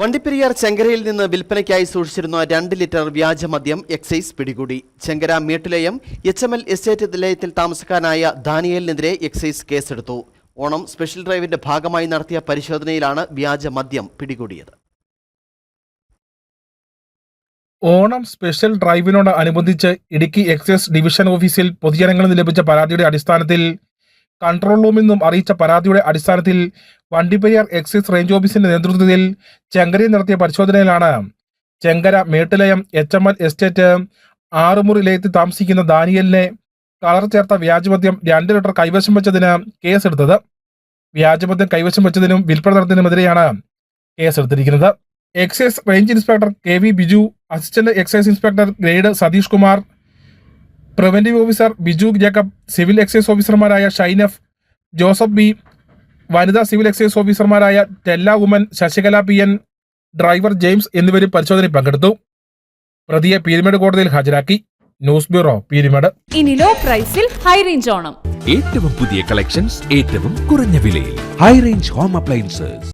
വണ്ടിപ്പെരിയാർ ചെങ്കരയിൽ നിന്ന് വിൽപ്പനയ്ക്കായി സൂക്ഷിച്ചിരുന്ന രണ്ട് ലിറ്റർ വ്യാജമദ്യം എക്സൈസ് പിടികൂടി. ചെങ്കര മീട്ടിലയം എച്ച് എം എൽ എസ്റ്റേറ്റ് നിലയത്തിൽ താമസക്കാരനായ ദാനിയലിനെതിരെ എക്സൈസ് കേസെടുത്തു. ഓണം സ്പെഷ്യൽ ഡ്രൈവിന്റെ ഭാഗമായി നടത്തിയ പരിശോധനയിലാണ് വ്യാജമദ്യം പിടികൂടിയത്. ഓണം സ്പെഷ്യൽ ഡ്രൈവിനോട് അനുബന്ധിച്ച് ഇടുക്കി എക്സൈസ് ഡിവിഷൻ ഓഫീസിൽ പൊതുജനങ്ങളിൽ ലഭിച്ച പരാതിയുടെ അടിസ്ഥാനത്തിൽ കൺട്രോൾ റൂമിൽ നിന്നും അറിയിച്ച പരാതിയുടെ അടിസ്ഥാനത്തിൽ വണ്ടിപ്പെരിയാർ എക്സൈസ് റേഞ്ച് ഓഫീസിന്റെ നേതൃത്വത്തിൽ ചെങ്കരയിൽ നടത്തിയ പരിശോധനയിലാണ് ചെങ്കര മേട്ടിലയം എച്ച് എം എൽ എസ്റ്റേറ്റ് ആറുമുറി ലയത്തിൽ താമസിക്കുന്ന ദാനിയലിനെ കളർ ചേർത്ത വ്യാജമദ്യം രണ്ട് ലിറ്റർ കൈവശം വെച്ചതിന് കേസെടുത്തത്. വ്യാജമദ്യം കൈവശം വെച്ചതിനും വിൽപ്പന നടത്തിയതിനുമെതിരെയാണ് കേസെടുത്തിരിക്കുന്നത്. Excise range inspector K V Biju assistant excise inspector grade Satheesh Kumar preventive officer Biju Jacob civil excise ഓഫീസർമാരായ ഷൈനഫ് ജോസഫ് ബി വനിതാ സിവിൽ എക്സൈസ് ഓഫീസർമാരായ ടെല്ല Oommen Sasikala P N driver James എന്നിവരും പരിശോധനയിൽ പങ്കെടുത്തു. പ്രതിയെ പീരുമേട് കോടതിയിൽ ഹാജരാക്കി. News bureau Peermade. ഇനി ലോ പ്രൈസിൽ ഹൈ റേഞ്ച് ഓണം. ഏറ്റവും പുതിയ കളക്ഷൻസ് ഏറ്റവും കുറഞ്ഞ വിലയിൽ. High range home appliances.